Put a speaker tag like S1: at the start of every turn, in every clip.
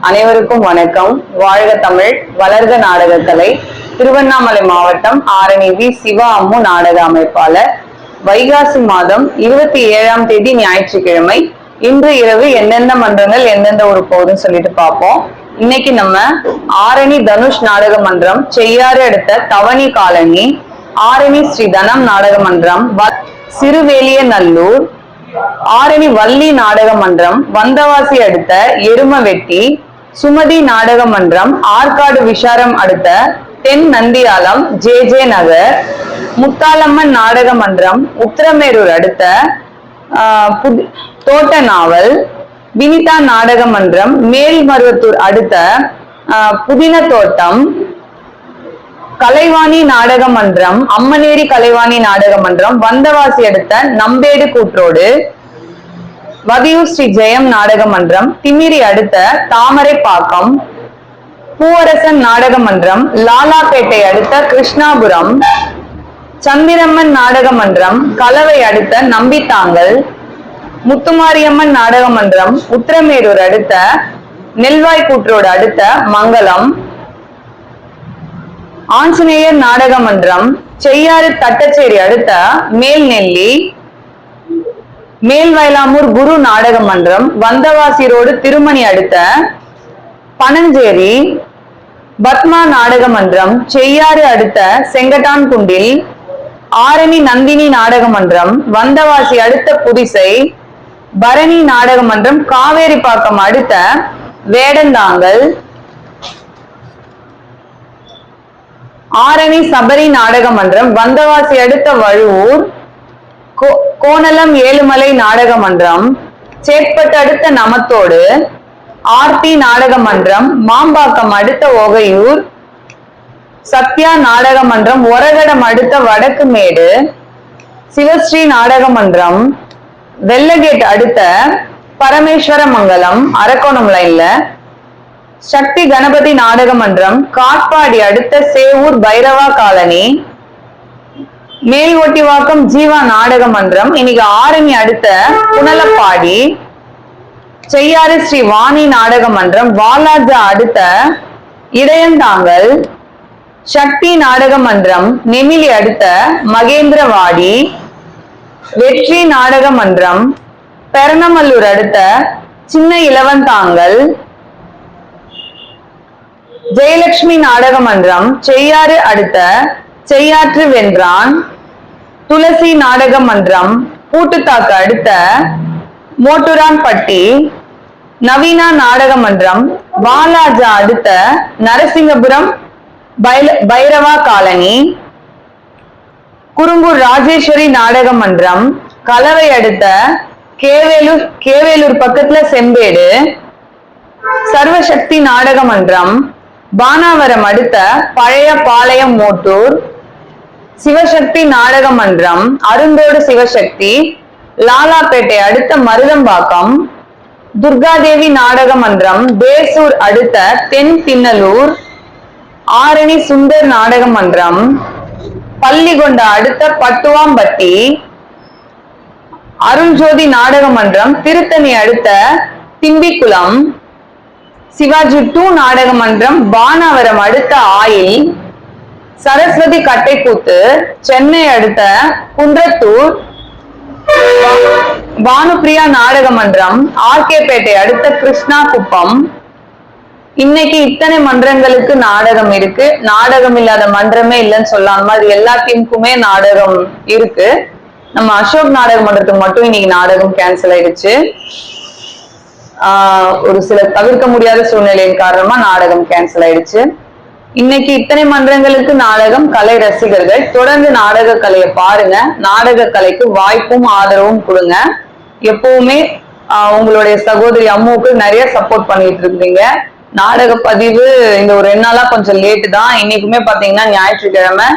S1: அனைவருக்கும் வணக்கம். வாழ்க தமிழ் வளர்க நாடகக்கலை. திருவண்ணாமலை மாவட்டம் ஆரணி வி. சிவா அம்மு நாடக அமைப்பாளர். வைகாசி மாதம் இருபத்தி ஏழாம் தேதி ஞாயிற்றுக்கிழமை. இன்று இரவு எந்தெந்த மன்றங்கள் எந்தெந்த ஒரு போகுதுன்னு சொல்லிட்டு பார்ப்போம். இன்னைக்கு நம்ம ஆரணி தனுஷ் நாடக மன்றம் செய்யாறு அடுத்த தவணி காலனி ஆரணி ஸ்ரீ தனம் நாடக மன்றம் வ- சிறுவேலியநல்லூர் ஆரணி வள்ளி நாடக மன்றம் வந்தவாசி அடுத்த எருமவெட்டி சுமதி நாடக மன்றம் ஆற்காடு விஷாரம் அடுத்த தென் நந்தியாலம் ஜே ஜே நகர். முத்தாலம்மன் நாடக மன்றம் உத்திரமேரூர் அடுத்த தோட்ட நாவல் வினிதா நாடக மன்றம் மேல்மருவத்தூர் அடுத்த புதின தோட்டம் கலைவாணி நாடக மன்றம் அம்மனேரி கலைவாணி நாடக மன்றம் வந்தவாசி அடுத்த நம்பேடு கூற்றோடு. வதியூர் ஸ்ரீ ஜெயம் நாடக மன்றம் திமிரி அடுத்த தாமரைப்பாக்கம் பூவரசன் நாடக மன்றம் லாலாப்பேட்டை அடுத்த கிருஷ்ணாபுரம் சந்திரம்மன் நாடக மன்றம் கலவை அடுத்த நம்பித்தாங்கல் முத்துமாரியம்மன் நாடக மன்றம் உத்திரமேரூர் அடுத்த நெல்வாய் கூற்றோடு அடுத்த மங்களம் ஆஞ்சநேயர் நாடக மன்றம் செய்யாறு தட்டச்சேரி அடுத்த மேல்நெல்லி மேல்வயலாமூர் குரு நாடக மன்றம் வந்தவாசி ரோடு திருமணி அடுத்த பனஞ்சேரி பத்மா நாடக மன்றம் செய்யாறு அடுத்த செங்கட்டான் குண்டில் ஆரணி நந்தினி நாடக மன்றம் வந்தவாசி அடுத்த புதிசை பரணி நாடக மன்றம் காவேரிப்பாக்கம் அடுத்த வேடந்தாங்கல் ஆரணி சபரி நாடக மன்றம் வந்தவாசி அடுத்த வழுவூர் கோ- கோணலம் ஏழுமலை நாடக மன்றம். சேட்பட்டு அடுத்த நமத்தோடு ஆர்த்தி நாடக மன்றம் மாம்பாக்கம் அடுத்த ஒகையூர் சத்யா நாடக மன்றம் ஒரகடம் அடுத்த வடக்கு மேடு. சிவஸ்ரீ நாடக மன்றம் வெள்ளகேட் அடுத்த பரமேஸ்வரமங்கலம் அரக்கோணம் லைன்ல சக்தி கணபதி நாடக மன்றம் காட்பாடி அடுத்த சேவூர் பைரவா காலனி. மேல் ஒட்டிவாக்கம் ஜீவா நாடக மன்றம். இன்னைக்கு ஆரணி அடுத்த புனலப்பாடி. செய்யாறு ஸ்ரீ வாணி நாடக மன்றம். வாலாஜா அடுத்த இடையந்தாங்கல். சக்தி நாடக மன்றம். நெமிலி அடுத்த மகேந்திரவாடி. வெற்றி நாடக மன்றம். பெரணமல்லூர் அடுத்த சின்ன இளவந்தாங்கல் ஜெயலட்சுமி நாடக மன்றம். செய்யாறு அடுத்த செய்யாற்று வென்றான் துளசி நாடக மன்றம் பூட்டுத்தாக்கு அடுத்த மோட்டுரான்பட்டி. நவீனா நாடக மன்றம் வாலாஜா அடுத்த நரசிங்கபுரம் பைல- பைரவா காலனி. குறுங்கூர் ராஜேஸ்வரி நாடக மன்றம் கலவை அடுத்த கேவேலூர் கேவேலூர் பக்கத்துல செம்பேடு. சர்வசக்தி நாடக மன்றம் பானாவரம் அடுத்த பழைய பாளையம் மோட்டூர். சிவசக்தி நாடக மன்றம் அருந்தோடு சிவசக்தி லாலாப்பேட்டை அடுத்த மருதம்பாக்கம் துர்காதேவி நாடக மன்றம் பேசூர் அடுத்த தென் திண்ணலூர் ஆரணி சுந்தர் நாடக மன்றம் பள்ளிகொண்ட அடுத்த பட்டுவாம்பட்டி அருண்ஜோதி நாடக மன்றம் திருத்தணி அடுத்த திம்பிக்குளம் சிவாஜி டூ நாடக மன்றம் பானாவரம் அடுத்த ஆயில் சரஸ்வதி கட்டைக்கூத்து சென்னை அடுத்த குன்றத்தூர் பானுப்பிரியா நாடக மன்றம் ஆர்கேபேட்டை அடுத்த கிருஷ்ணா குப்பம். இன்னைக்கு இத்தனை மன்றங்களுக்கு நாடகம் இருக்கு. நாடகம் இல்லாத மன்றமே இல்லைன்னு சொல்லாம அது எல்லா டீமுக்குமே நாடகம் இருக்கு. நம்ம அசோக் நாடக மன்றத்துக்கு மட்டும் இன்னைக்கு நாடகம் கேன்சல் ஆயிடுச்சு. ஆஹ் ஒரு சில தவிர்க்க முடியாத சூழ்நிலையின் காரணமா நாடகம் கேன்சல் ஆயிடுச்சு. இன்னைக்கு இத்தனை மன்றங்களுக்கு நாடகம் கலை ரசிகர்கள் தொடர்ந்து நாடக கலையை பாருங்க. நாடக கலைக்கு வாய்ப்பும் ஆதரவும் கொடுங்க. எப்பவுமே உங்களுடைய சகோதரி அம்முவுக்கு நிறைய சப்போர்ட் பண்ணிட்டு இருக்கீங்க. நாடக பதிவு இந்த ஒரு ரெண்டு நாளா கொஞ்சம் லேட்டு தான். இன்னைக்குமே பாத்தீங்கன்னா ஞாயிற்றுக்கிழமை.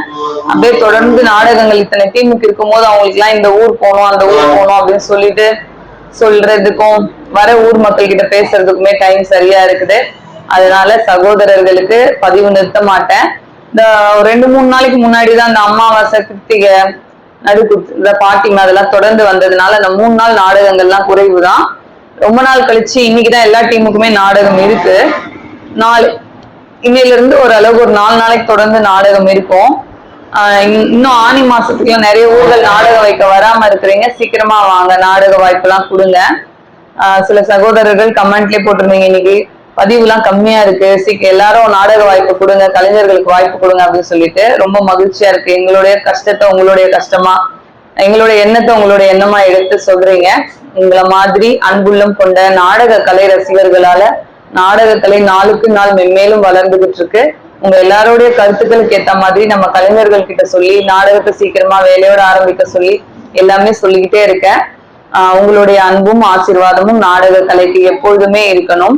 S1: அப்படியே தொடர்ந்து நாடகங்கள் இத்தனை டீமுக்கு இருக்கும்போது அவங்களுக்கு எல்லாம் இந்த ஊர் போகணும் அந்த ஊர் போகணும் அப்படின்னு சொல்லிட்டு சொல்றதுக்கும் வர ஊர் மக்கள் கிட்ட பேசுறதுக்குமே டைம் சரியா இருக்குது. அதனால சகோதரர்களுக்கு பதிவு நிறுத்த மாட்டேன். இந்த ரெண்டு மூணு நாளைக்கு முன்னாடி தான் இந்த அமாவாசை கிருத்திகை நடுக்கு இந்த பாட்டிங்க அதெல்லாம் தொடர்ந்து வந்ததுனால அந்த மூணு நாள் நாடகங்கள்லாம் குறைவு தான் ரொம்ப நாள் கழிச்சு இன்னைக்குதான் எல்லா டீமுக்குமே நாடகம் இருக்கு. நாலு இன்னையில இருந்து ஓரளவுக்கு ஒரு நாலு நாளைக்கு தொடர்ந்து நாடகம் இருக்கும். இன்னும் ஆனி மாசத்துக்குள்ள நிறைய ஊர்கள் நாடகம் வைக்க வராம இருக்கிறீங்க. சீக்கிரமா வாங்க நாடக வாய்ப்பெல்லாம் கொடுங்க. சில சகோதரர்கள் கமெண்ட்லயே போட்டிருந்தீங்க இன்னைக்கு. பதிவுலாம் கம்மியா இருக்கு. சீக்கிரம் எல்லாரும் நாடக வாய்ப்பு கொடுங்க கலைஞர்களுக்கு வாய்ப்பு கொடுங்க அப்படின்னு சொல்லிட்டு ரொம்ப மகிழ்ச்சியா இருக்கு. எங்களுடைய கஷ்டத்தை உங்களுடைய கஷ்டமா எங்களுடைய எண்ணத்தை உங்களுடைய எண்ணமா எடுத்து சொல்றீங்க. உங்களை மாதிரி அன்புள்ளம் கொண்ட நாடக கலை ரசிகர்களால நாடக கலை நாளுக்கு நாள் மென்மேலும் வளர்ந்துகிட்டு இருக்கு. உங்க எல்லாருடைய கருத்துக்களுக்கு ஏத்த மாதிரி நம்ம கலைஞர்கள் கிட்ட சொல்லி நாடகத்தை சீக்கிரமா வேலையோட ஆரம்பிக்க சொல்லி எல்லாமே சொல்லிக்கிட்டே இருக்கேன். உங்களுடைய அன்பும் ஆசீர்வாதமும் நாடக கலைக்கு எப்பொழுதுமே இருக்கணும்.